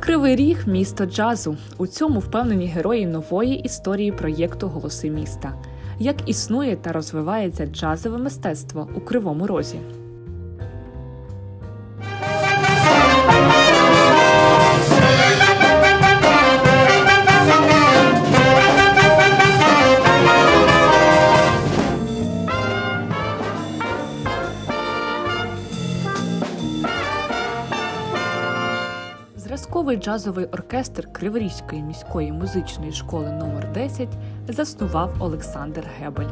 Кривий Ріг місто джазу. У цьому впевнені герої нової історії проєкту Голоси міста. Як існує та розвивається джазове мистецтво у Кривому Розі. Зразковий джазовий оркестр Криворізької міської музичної школи номер 10 заснував Олександр Гебель,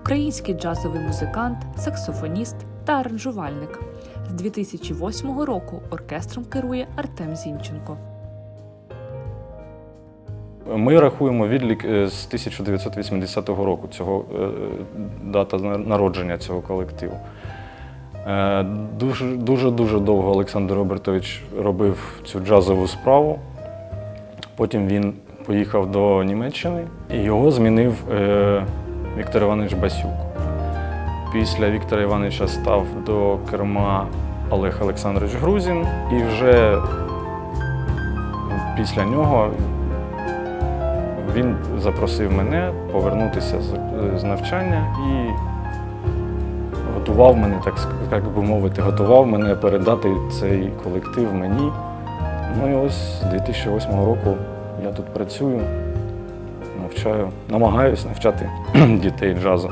український джазовий музикант, саксофоніст та аранжувальник. З 2008 року оркестром керує Артем Зінченко. Ми рахуємо відлік е, з 1980 року, цього е, дата на- народження цього колективу. Е, Дуже дуже дуже довго Олександр Робертович робив цю джазову справу. Потім він поїхав до Німеччини і його змінив е, Віктор Іванович Басюк. Після Віктора Івановича став до керма Олег Олександрович Грузін, і вже після нього він запросив мене повернутися з навчання і готував мене, так, так би мовити, готував мене передати цей колектив мені. Ну і ось з 2008 року я тут працюю, навчаю, намагаюся навчати дітей джазу.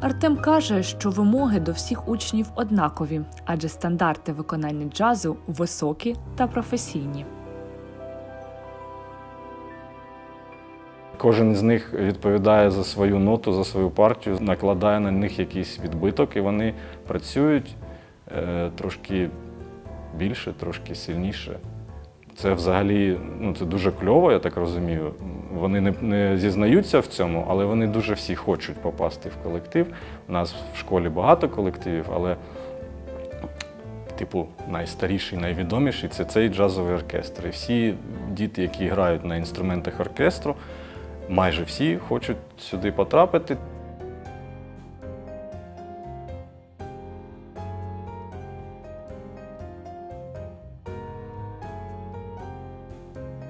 Артем каже, що вимоги до всіх учнів однакові, адже стандарти виконання джазу високі та професійні. Кожен з них відповідає за свою ноту, за свою партію, накладає на них якийсь відбиток, і вони працюють е, трошки більше, трошки сильніше. Це взагалі ну, це дуже кльово, я так розумію. Вони не, не зізнаються в цьому, але вони дуже всі хочуть попасти в колектив. У нас в школі багато колективів, але типу, найстаріший, найвідоміший це цей джазовий оркестр. І всі діти, які грають на інструментах оркестру, майже всі хочуть сюди потрапити.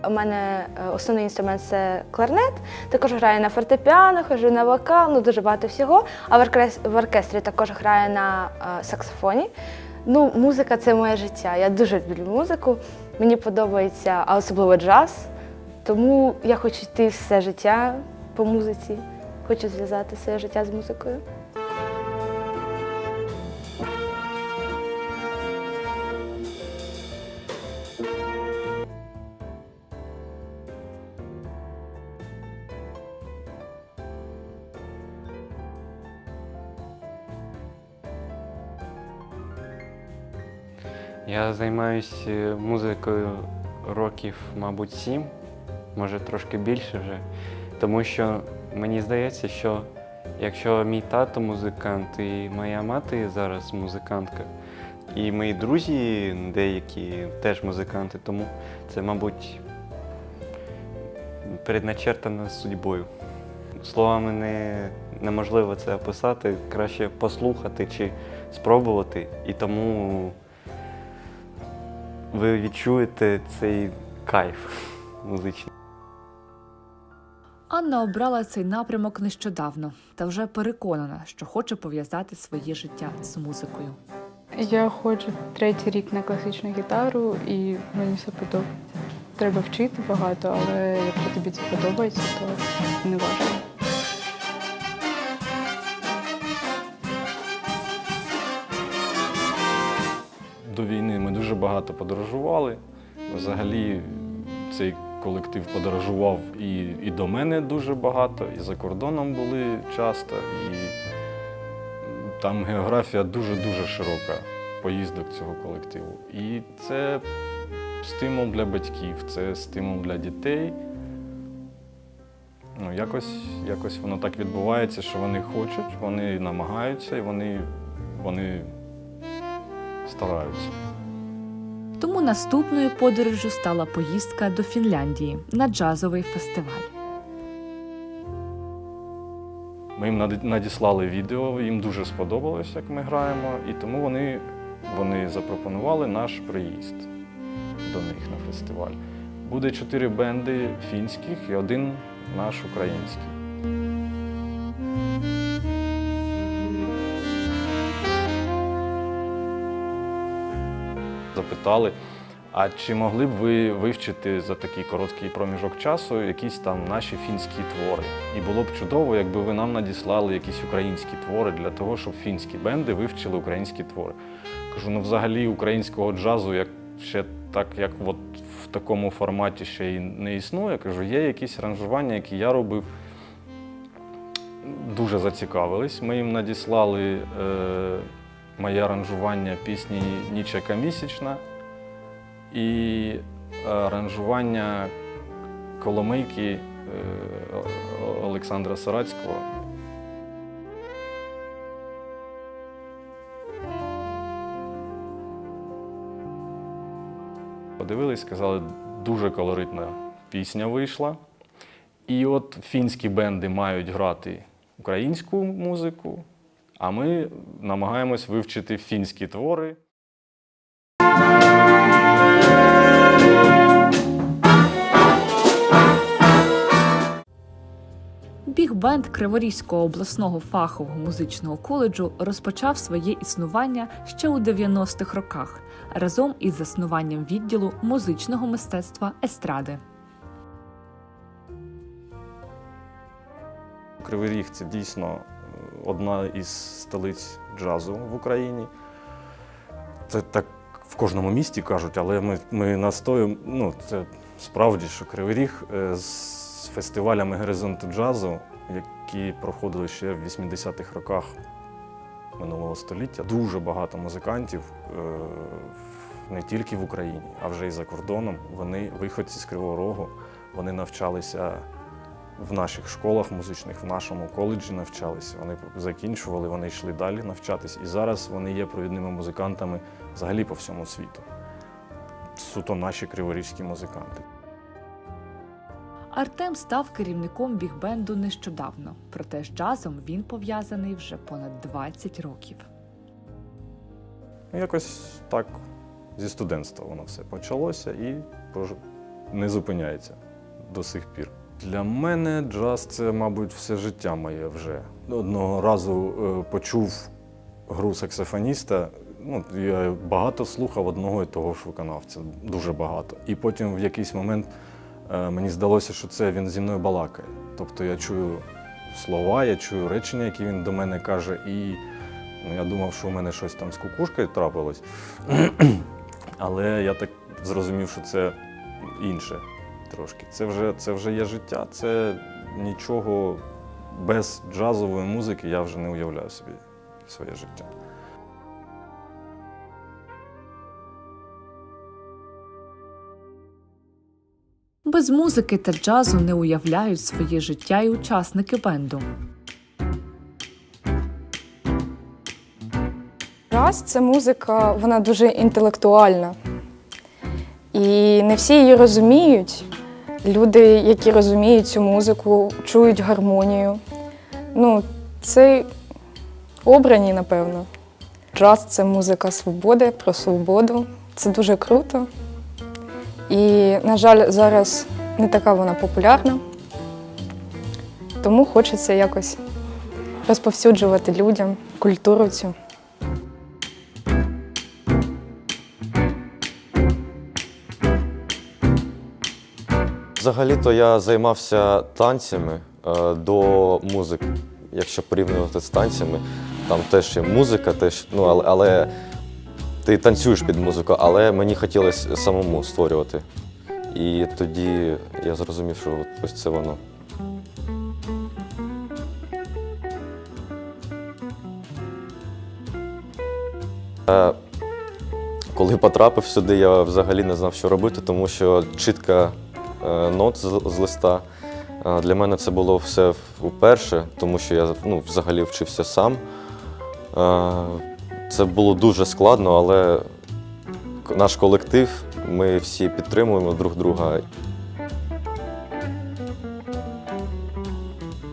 У мене е, основний інструмент це кларнет. Також граю на фортепіано, хожу на вокал, ну дуже багато всього. А в оркестрі, також граю на е, саксофоні. Ну, музика це моє життя. Я дуже люблю музику. Мені подобається, а особливо джаз. Тому я хочу йти все життя по музиці. Хочу зв'язати своє життя з музикою. Я займаюся музикою років, мабуть, сім, може трошки більше вже. Тому що мені здається, що якщо мій тато музикант і моя мати зараз музикантка, і мої друзі деякі теж музиканти, тому це, мабуть, передначертано судьбою. Словами не, неможливо це описати, краще послухати чи спробувати. І тому ви відчуєте цей кайф музичний. Анна обрала цей напрямок нещодавно та вже переконана, що хоче пов'язати своє життя з музикою. Я ходжу третій рік на класичну гітару і мені все подобається. Треба вчити багато, але якщо тобі це подобається, то не важко. До війни ми дуже багато подорожували. Взагалі, цей колектив подорожував і, і до мене дуже багато, і за кордоном були часто. І там географія дуже-дуже широка поїздок цього колективу. І це стимул для батьків, це стимул для дітей. Ну, якось, якось воно так відбувається, що вони хочуть, вони намагаються і вони, вони стараються. Тому наступною подорожжю стала поїздка до Фінляндії на джазовий фестиваль. Ми їм надіслали відео, їм дуже сподобалось, як ми граємо, і тому вони вони запропонували наш приїзд до них на фестиваль. Буде чотири бенди фінських і один наш український. Запитали, а чи могли б ви вивчити за такий короткий проміжок часу якісь там наші фінські твори? І було б чудово, якби ви нам надіслали якісь українські твори для того, щоб фінські бенди вивчили українські твори. Кажу, ну взагалі українського джазу як ще так, як от в такому форматі ще й не існує. Кажу, є якісь аранжування, які я робив. Дуже зацікавились. Ми їм надіслали е, моє аранжування пісні Ніч яка місячна і аранжування Коломийки е, Олександра Сарацького. Подивились, сказали, дуже колоритна пісня вийшла. І от фінські бенди мають грати українську музику, а ми намагаємось вивчити фінські твори. Біг-бенд Криворізького обласного фахового музичного коледжу розпочав своє існування ще у 90-х роках разом із заснуванням відділу музичного мистецтва естради. Кривий Ріг це дійсно одна із столиць джазу в Україні. Це так в кожному місті кажуть, але ми, ми настоюємо. Ну, це справді, що Кривий Ріг е, з фестивалями горизонту джазу, які проходили ще в 80-х роках минулого століття, дуже багато музикантів е, не тільки в Україні, а вже і за кордоном. Вони виходці з Кривого Рогу, вони навчалися в наших школах музичних, в нашому коледжі навчалися. Вони закінчували, вони йшли далі навчатись. І зараз вони є провідними музикантами взагалі по всьому світу. Суто наші криворізькі музиканти. Артем став керівником біг-бенду нещодавно, проте з джазом він пов'язаний вже понад 20 років. Ну, Якось так зі студентства воно все почалося і не зупиняється до сих пір. Для мене джаз це, мабуть, все життя моє вже. Одного разу е, почув гру саксофоніста. Ну, я багато слухав одного і того ж виконавця, дуже багато. І потім в якийсь момент е, мені здалося, що це він зі мною балакає. Тобто я чую слова, я чую речення, які він до мене каже, і Ну, я думав, що у мене щось там з кукушкою трапилось. Але я так зрозумів, що це інше трошки. Це вже, це вже є життя, це нічого без джазової музики я вже не уявляю собі своє життя. Без музики та джазу не уявляють своє життя й учасники бенду. Джаз це музика, вона дуже інтелектуальна. І не всі її розуміють. Люди, які розуміють цю музику, чують гармонію. Ну, це обрані, напевно. Джаз це музика свободи, про свободу. Це дуже круто. І, на жаль, зараз не така вона популярна. Тому хочеться якось розповсюджувати людям культуру цю. Взагалі-то я займався танцями е, до музики. Якщо порівнювати з танцями, там теж є музика, теж, ну, але, але ти танцюєш під музику, але мені хотілося самому створювати. І тоді я зрозумів, що ось це воно. Е, Коли потрапив сюди, я взагалі не знав, що робити, тому що чітка нот з, з листа. Е, Для мене це було все вперше, тому що я ну, взагалі вчився сам. Е, Це було дуже складно, але наш колектив, ми всі підтримуємо друг друга.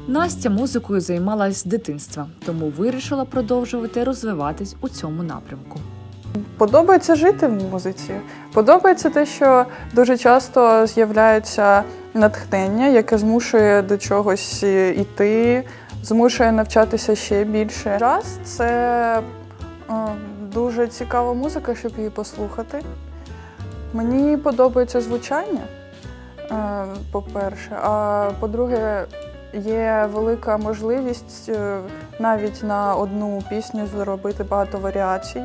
Настя музикою займалась з дитинства, тому вирішила продовжувати розвиватись у цьому напрямку. Подобається жити в музиці. Подобається те, що дуже часто з'являється натхнення, яке змушує до чогось іти, змушує навчатися ще більше. Джаз це е, дуже цікава музика, щоб її послухати. Мені подобається звучання, е, по-перше, а по-друге, є велика можливість е, навіть на одну пісню зробити багато варіацій.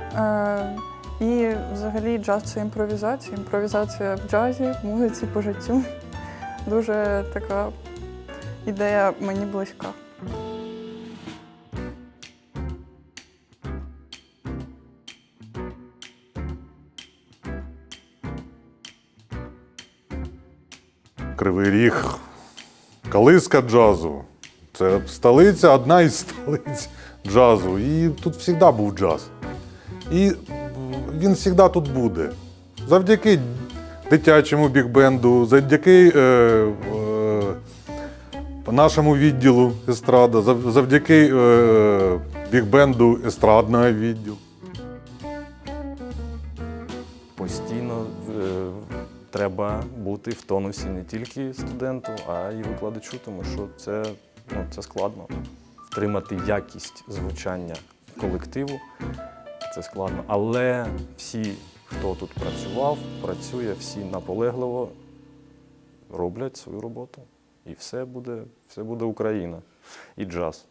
Е, І взагалі джаз це імпровізація. Імпровізація в джазі, в музиці по життю. Дуже така ідея мені близька. Кривий Ріг, колиска джазу. Це столиця, одна із столиць джазу. І тут завжди був джаз. І він завжди тут буде. Завдяки дитячому бікбенду, завдяки е, е, нашому відділу естрада, завдяки е, бікбенду естрадного відділу. Постійно е, треба бути в тонусі не тільки студенту, а й викладачу, тому що це, ну, це складно. Втримати якість звучання колективу це складно. Але всі, хто тут працював, працює, всі наполегливо роблять свою роботу. І все буде, все буде Україна і джаз.